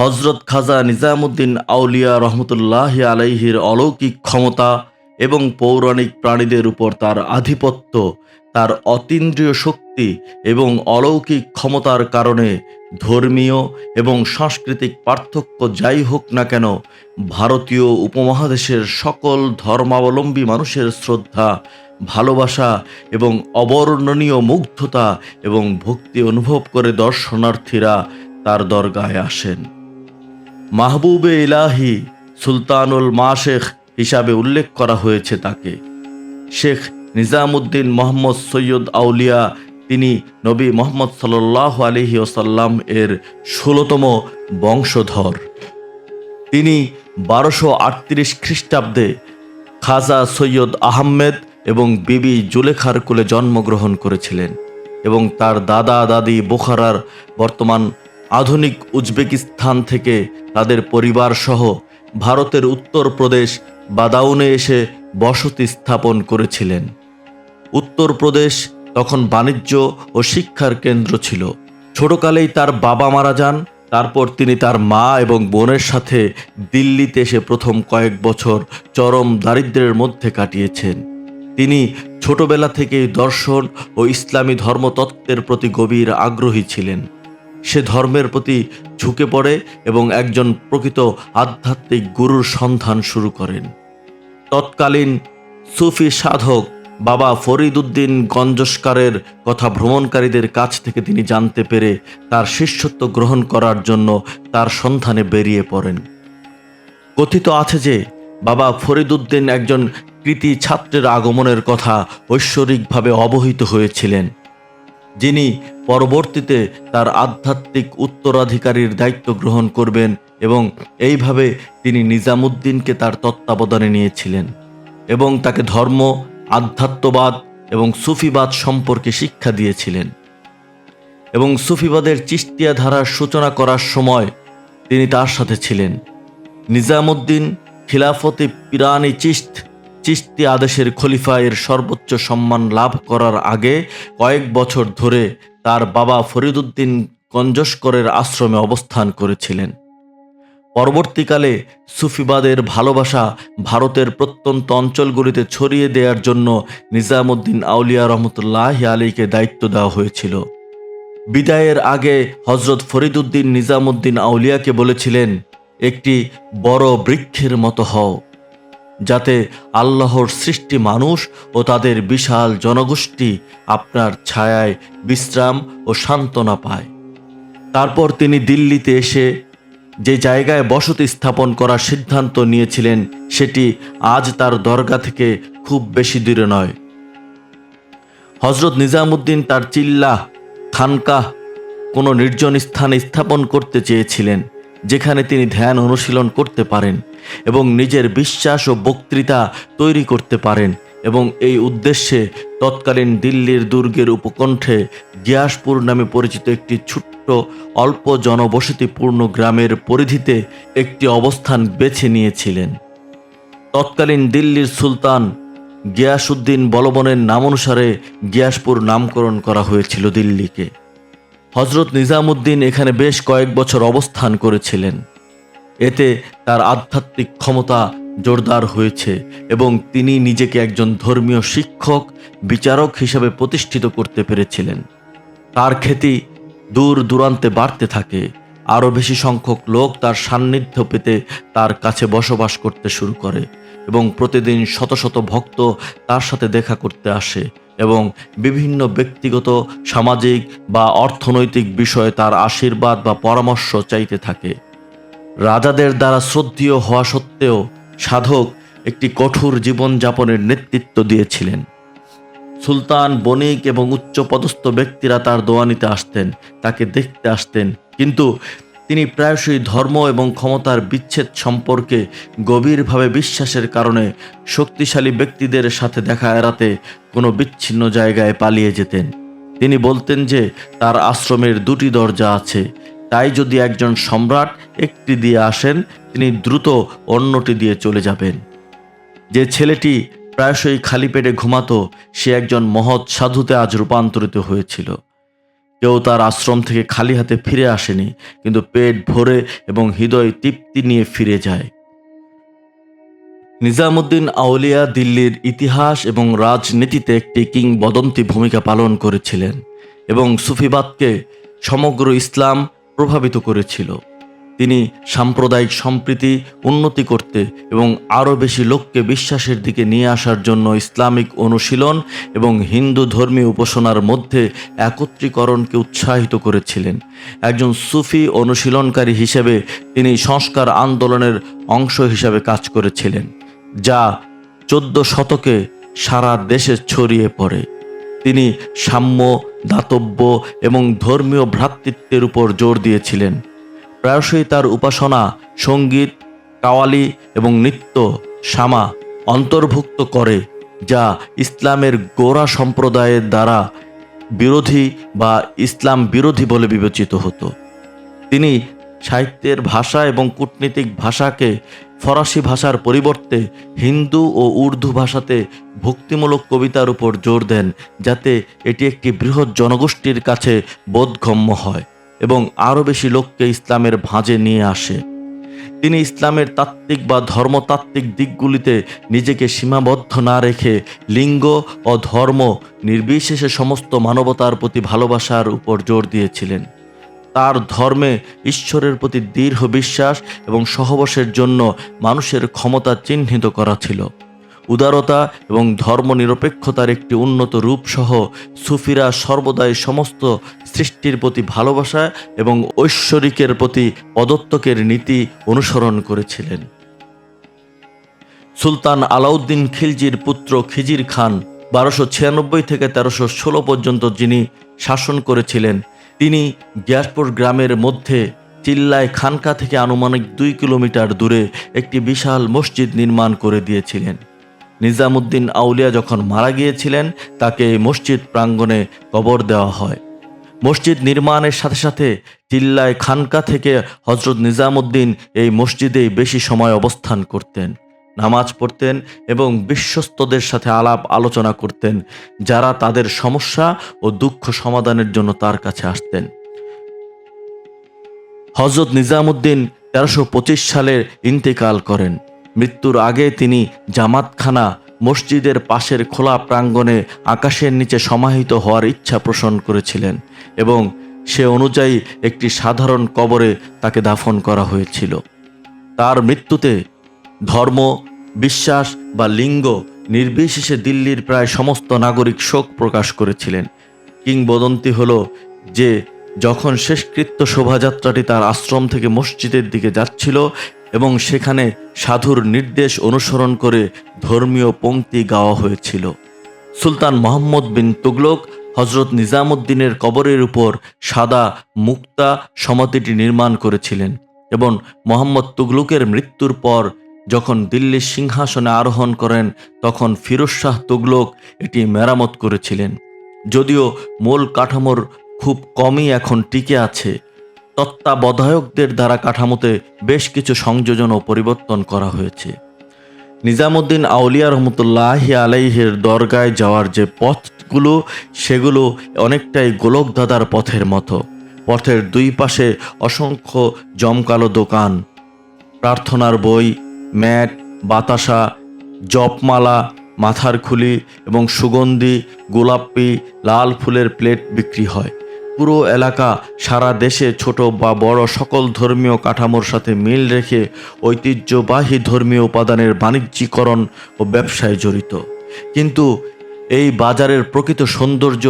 হজরত খাজা নিজামুদ্দিন আউলিয়া রহমতুল্লাহ আলাইহির অলৌকিক ক্ষমতা এবং পৌরাণিক প্রাণীদের উপর তার আধিপত্য, তার অতীন্দ্রিয় শক্তি এবং অলৌকিক ক্ষমতার কারণে ধর্মীয় এবং সাংস্কৃতিক পার্থক্য যাই হোক না কেন, ভারতীয় উপমহাদেশের সকল ধর্মাবলম্বী মানুষের শ্রদ্ধা, ভালোবাসা এবং অবর্ণনীয় মুগ্ধতা এবং ভক্তি অনুভব করে দর্শনার্থীরা তার দরগায় আসেন। মাহবুবে ইলাহি সুলতানুল মাশেখ হিসাবে উল্লেখ করা হয়েছে তাকে। শেখ নিজামুদ্দিন মোহাম্মদ সৈয়দ আউলিয়া, তিনি নবী মোহাম্মদ সাল্লাহ আলহি ওসাল্লাম এর ষোলোতম বংশধর। তিনি বারোশো আটত্রিশ খ্রিস্টাব্দে খাজা সৈয়দ আহমেদ এবং বিবি জুলেখার কুলে জন্মগ্রহণ করেছিলেন এবং তার দাদা দাদি বোখারার বর্তমান আধুনিক উজবেকিস্তান থেকে তাদের পরিবার সহ ভারতের উত্তরপ্রদেশ বাদাউনে এসে বসতি স্থাপন করেছিলেন। উত্তরপ্রদেশ তখন বাণিজ্য ও শিক্ষার কেন্দ্র ছিল। ছোটকালেই তার বাবা মারা যান, তারপর তিনি তার মা এবং বোনের সাথে দিল্লিতে এসে প্রথম কয়েক বছর চরম দারিদ্র্যের মধ্যে কাটিয়েছেন। তিনি ছোটবেলা থেকেই দর্শন ও ইসলামী ধর্মতত্ত্বের প্রতি গভীর আগ্রহী ছিলেন। সে ধর্মের প্রতি ঝুঁকে পড়ে এবং একজন প্রকৃত আধ্যাত্মিক গুরুর সন্ধান শুরু করেন। তৎকালীন সুফি সাধক বাবা ফরিদুদ্দিন গঞ্জস্কারের কথা ভ্রমণকারীদের কাছ থেকে তিনি জানতে পেরে তার শিষ্যত্ব গ্রহণ করার জন্য তার সন্ধানে বেরিয়ে পড়েন। কথিত আছে যে বাবা ফরিদুদ্দিন একজন কৃতি ছাত্রের আগমনের কথা ঐশ্বরিকভাবে অবহিত হয়েছিলেন। যিনি পরবর্তীতে তার আধ্যাত্মিক উত্তরাধিকারীর দায়িত্ব গ্রহণ করবেন এবং এইভাবে তিনি নিজামুদ্দিনকে তার তত্ত্বাবধানে নিয়েছিলেন এবং তাকে ধর্ম, আধ্যাত্মবাদ এবং সুফিবাদ সম্পর্কে শিক্ষা দিয়েছিলেন এবং সুফিবাদের চিস্তিয়া ধারার সূচনা করার সময় তিনি তার সাথে ছিলেন। নিজামুদ্দিন খিলাফতে পিরানি চিস্ত চিস্তি আদেশের খলিফা এর সর্বোচ্চ সম্মান লাভ করার আগে কয়েক বছর ধরে তার বাবা ফরিদুদ্দিন গঞ্জস্করের আশ্রমে অবস্থান করেছিলেন। পরবর্তীকালে সুফিবাদের ভালোবাসা ভারতের প্রত্যন্ত অঞ্চলগুলিতে ছড়িয়ে দেওয়ার জন্য নিজামুদ্দিন আউলিয়া রহমতুল্লাহ আলীকে দায়িত্ব দেওয়া হয়েছিল। বিদায়ের আগে হজরত ফরিদুদ্দিন নিজামুদ্দিন আউলিয়াকে বলেছিলেন, একটি বড় বৃক্ষের মতো হও। যাতে আল্লাহর সৃষ্টি মানুষ ও তাদের বিশাল জনগোষ্ঠী আপনার ছায়ায় বিশ্রাম ও সান্ত্বনা পায়। তারপর তিনি দিল্লিতে এসে যে জায়গায় বসতি স্থাপন করার সিদ্ধান্ত নিয়েছিলেন, সেটি আজ তার দরগা থেকে খুব বেশি দূরে নয়। হজরত নিজামুদ্দিন তার চিল্লা খানকাহ কোনো নির্জন স্থানে স্থাপন করতে চেয়েছিলেন, যেখানে তিনি ধ্যান অনুশীলন করতে পারেন। এবং নিজের বিশ্বাস ও বক্তৃতা তৈরি করতে পারেন এবং এই উদ্দেশ্যে তৎকালীন দিল্লির দুর্গের উপকণ্ঠে গিয়াসপুর নামে পরিচিত একটি ছোট্ট, অল্প জনবসতিপূর্ণ গ্রামের পরিধিতে একটি অবস্থান বেছে নিয়েছিলেন। তৎকালীন দিল্লির সুলতান গিয়াসুদ্দিন বলবনের নামানুসারে গিয়াসপুর নামকরণ করা হয়েছিল দিল্লিকে। হজরত নিজামুদ্দিন এখানে বেশ কয়েক বছর অবস্থান করেছিলেন। এতে তার আধ্যাত্মিক ক্ষমতা জোরদার হয়েছে এবং তিনি নিজেকে একজন ধর্মীয় শিক্ষক, বিচারক হিসাবে প্রতিষ্ঠিত করতে পেরেছিলেন। তার খ্যাতি দূর দূরান্তে বাড়তে থাকে। আরও বেশি সংখ্যক লোক তার সান্নিধ্য পেতে তার কাছে বসবাস করতে শুরু করে এবং প্রতিদিন শত শত ভক্ত তার সাথে দেখা করতে আসে এবং বিভিন্ন ব্যক্তিগত, সামাজিক বা অর্থনৈতিক বিষয়ে তার আশীর্বাদ বা পরামর্শ চাইতে থাকে। রাজাদের দ্বারা শ্রদ্ধেয় হওয়া সত্ত্বেও সাধক একটি কঠোর জীবনযাপনের নেতৃত্ব দিয়েছিলেন। সুলতান, বণিক এবং উচ্চপদস্থ ব্যক্তিরা তার দোয়ানিতে আসতেন, তাকে দেখতে আসতেন। কিন্তু তিনি প্রায়শই ধর্ম এবং ক্ষমতার বিচ্ছেদ সম্পর্কে গভীরভাবে বিশ্বাসের কারণে শক্তিশালী ব্যক্তিদের সাথে দেখা এড়াতে কোনো বিচ্ছিন্ন জায়গায় পালিয়ে যেতেন। তিনি বলতেন যে, তার আশ্রমের দুটি দরজা আছে তাই যদি একজন সম্রাট একটি দিয়ে আসেন, তিনি দ্রুত অন্যটি দিয়ে চলে যাবেন। যে ছেলেটি প্রায়শই খালি পেটে ঘুমাতো, সে একজন মহৎ সাধুতে আজ রূপান্তরিত হয়েছিল। কেউ তার আশ্রম থেকে খালি হাতে ফিরে আসেনি, কিন্তু পেট ভরে এবং হৃদয় তৃপ্তি নিয়ে ফিরে যায়। নিজামুদ্দিন আউলিয়া দিল্লির ইতিহাস এবং রাজনীতিতে একটি কিংবদন্তি ভূমিকা পালন করেছিলেন এবং সুফিবাদকে সমগ্র ইসলাম প্রভাবিত করেছিল। তিনি সাম্প্রদায়িক সম্প্রীতি উন্নতি করতে এবং আরও বেশি লোককে বিশ্বাসের দিকে নিয়ে আসার জন্য ইসলামিক অনুশীলন এবং হিন্দু ধর্মীয় উপাসনার মধ্যে একত্রীকরণকে উৎসাহিত করেছিলেন। একজন সুফি অনুশীলনকারী হিসেবে তিনি সংস্কার আন্দোলনের অংশ হিসাবে কাজ করেছিলেন, যা চোদ্দ শতকে সারা দেশে ছড়িয়ে পড়ে। তিনি সাম্য, দাতব্য এবং ধর্মীয় ভ্রাতৃত্বের উপর জোর দিয়েছিলেন। প্রায়শই তার উপাসনা সংগীত, কাওয়ালি এবং নৃত্য শামা অন্তর্ভুক্ত করে, যা ইসলামের গোড়া সম্প্রদায়ের দ্বারা বিরোধী বা ইসলাম বিরোধী বলে বিবেচিত হতো। তিনি সাহিত্যের ভাষা এবং কূটনীতিক ভাষাকে ফরাসি ভাষার পরিবর্তে হিন্দু ও উর্দু ভাষাতে ভক্তিমূলক কবিতার উপর জোর দেন, যাতে এটি একটি বৃহৎ জনগোষ্ঠীর কাছে বোধগম্য হয় এবং আরও বেশি লোককে ইসলামের ভাঁজে নিয়ে আসে। তিনি ইসলামের তাত্ত্বিক বা ধর্মতাত্ত্বিক দিকগুলিতে নিজেকে সীমাবদ্ধ না রেখে লিঙ্গ ও ধর্ম নির্বিশেষে সমস্ত মানবতার প্রতি ভালোবাসার উপর জোর দিয়েছিলেন। তার ধর্মে ঈশ্বরের প্রতি দৃঢ় বিশ্বাস এবং সহবাসের জন্য মানুষের ক্ষমতা চিহ্নিত করা ছিল। উদারতা এবং ধর্মনিরপেক্ষতার একটি উন্নত রূপ সহ সুফিরা সর্বদাই সমস্ত সৃষ্টির প্রতি ভালোবাসা এবং ঐশ্বরিকের প্রতি পদত্তকের নীতি অনুসরণ করেছিলেন। সুলতান আলাউদ্দিন খিলজির পুত্র খিজির খান বারোশো ছিয়ানব্বই থেকে তেরোশো ষোলো পর্যন্ত যিনি শাসন করেছিলেন তিনি গিয়াসপুর গ্রামের মধ্যে চিল্লায় খানকা থেকে আনুমানিক দুই কিলোমিটার দূরে একটি বিশাল মসজিদ নির্মাণ করে দিয়েছিলেন। নিজামুদ্দিন আউলিয়া যখন মারা গিয়েছিলেন, তাকে এই মসজিদ প্রাঙ্গণে কবর দেওয়া হয়। মসজিদ নির্মাণের সাথে সাথে চিল্লায় খানকা থেকে হজরত নিজামুদ্দিন এই মসজিদেই বেশি সময় অবস্থান করতেন। নামাজ পড়তেন এবং বিশ্বস্তদের সাথে আলাপ আলোচনা করতেন, যারা তাদের সমস্যা ও দুঃখ সমাধানের জন্য তার কাছে আসতেন। হজরত নিজামুদ্দিন তেরোশো পঁচিশ সালে ইন্তেকাল করেন। মৃত্যুর আগে তিনি জামাতখানা মসজিদের পাশের খোলা প্রাঙ্গণে আকাশের নিচে সমাহিত হওয়ার ইচ্ছা পোষণ করেছিলেন এবং সে অনুযায়ী একটি সাধারণ কবরে তাকে দাফন করা হয়েছিল। তার মৃত্যুতে ধর্ম, বিশ্বাস বা লিঙ্গ নির্বিশেষে দিল্লির প্রায় সমস্ত নাগরিক শোক প্রকাশ করেছিলেন। কিংবদন্তি হল যে যখন শেষকৃত্য শোভাযাত্রাটি তার আশ্রম থেকে মসজিদের দিকে যাচ্ছিল এবং সেখানে সাধুর নির্দেশ অনুসরণ করে ধর্মীয় পংক্তি গাওয়া হয়েছিল। সুলতান মোহাম্মদ বিন তুগলক হজরত নিজামুদ্দিনের কবরের উপর সাদা মুক্তা সমাধিটি নির্মাণ করেছিলেন এবং মোহাম্মদ তুগলুকের মৃত্যুর পর যখন দিল্লির সিংহাসনে আরোহণ করেন, তখন ফিরোজ শাহ তুগলক এটি মেরামত করেছিলেন। যদিও মূল কাঠামোর খুব কমই এখন টিকে আছে, তত্ত্বাবধায়কদের দ্বারা কাঠামোতে বেশ কিছু সংযোজন ও পরিবর্তন করা হয়েছে। নিজামুদ্দিন আউলিয়া রহমতুল্লাহ আলাইহের দরগায় যাওয়ার যে পথগুলো, সেগুলো অনেকটাই গোলকদাদার পথের মতো। পথের দুই পাশে অসংখ্য জমকালো দোকান, প্রার্থনার বই ম্যাট, বাতাসা, জপমালা, মাথার খুলি এবং সুগন্ধি, গোলাপি, লাল ফুলের প্লেট বিক্রি হয়। পুরো এলাকা সারা দেশে ছোট বা বড় সকল ধর্মীয় কাঠামোর সাথে মিল রেখে ঐতিহ্যবাহী ধর্মীয় উপাদানের বাণিজ্যিকরণ ও ব্যবসায় জড়িত। কিন্তু এই বাজারের প্রকৃত সৌন্দর্য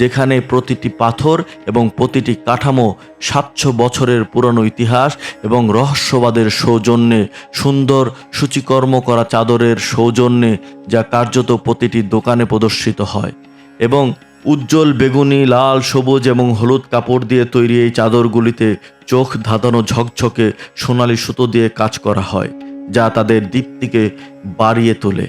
যেখানে প্রতিটি পাথর এবং প্রতিটি কাঠামো সাতশো বছরের পুরনো ইতিহাস এবং রহস্যবাদের সৌজন্যে সুন্দর, সূচিকর্ম করা চাদরের সৌজন্যে যা কার্যত প্রতিটি দোকানে প্রদর্শিত হয় এবং উজ্জ্বল বেগুনি, লাল, সবুজ এবং হলুদ কাপড় দিয়ে তৈরি এই চাদরগুলিতে চোখ ধাঁধানো ঝকঝকে সোনালি সুতো দিয়ে কাজ করা হয়, যা তাদের দীপ্তিকে বাড়িয়ে তোলে।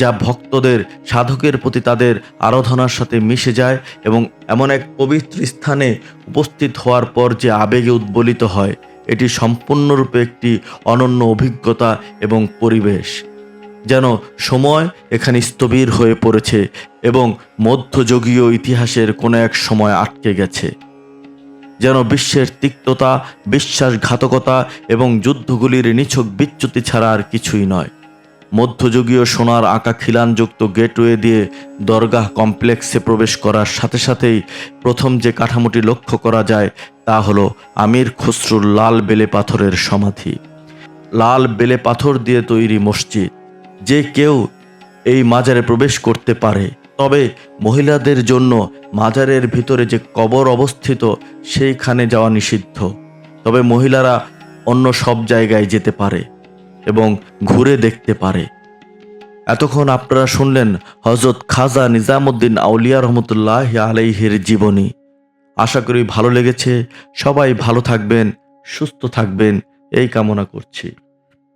যা ভক্তদের, সাধকের প্রতি তাদের আরাধনার সাথে মিশে যায় এবং এমন এক পবিত্র স্থানে উপস্থিত হওয়ার পর যে আবেগে উদ্বলিত হয়, এটি সম্পূর্ণরূপে একটি অনন্য অভিজ্ঞতা এবং পরিবেশ, যেন সময় এখানে স্থবির হয়ে পড়েছে এবং মধ্যযুগীয় ইতিহাসের কোনো এক সময় আটকে গেছে, যেন বিশ্বের তিক্ততা, বিশ্বাসঘাতকতা এবং যুদ্ধগুলির নিছক বিচ্যুতি ছাড়া আর কিছুই নয়। মধ্যযুগীয় সোনার আঁকা খিলানযুক্ত গেটওয়ে দিয়ে দরগাহ কমপ্লেক্সে প্রবেশ করার সাথে সাথেই প্রথম যে কাঠামোটি লক্ষ্য করা যায় তা হলো আমির খসরুর লাল বেলে পাথরের সমাধি। লাল বেলে পাথর দিয়ে তৈরি মসজিদ। যে কেউ এই মাজারে প্রবেশ করতে পারে, তবে মহিলাদের জন্য মাজারের ভিতরে যে কবর অবস্থিত, সেইখানে যাওয়া নিষিদ্ধ। তবে মহিলারা অন্য সব জায়গায় যেতে পারে। এবং ঘুরে দেখতে পারে। এতক্ষণ আপনারা শুনলেন হজরত খাজা নিজামুদ্দিন আউলিয়া রহমতুল্লাহ আলাইহির জীবনী। আশা করি ভালো লেগেছে। সবাই ভালো থাকবেন, সুস্থ থাকবেন, এই কামনা করছি।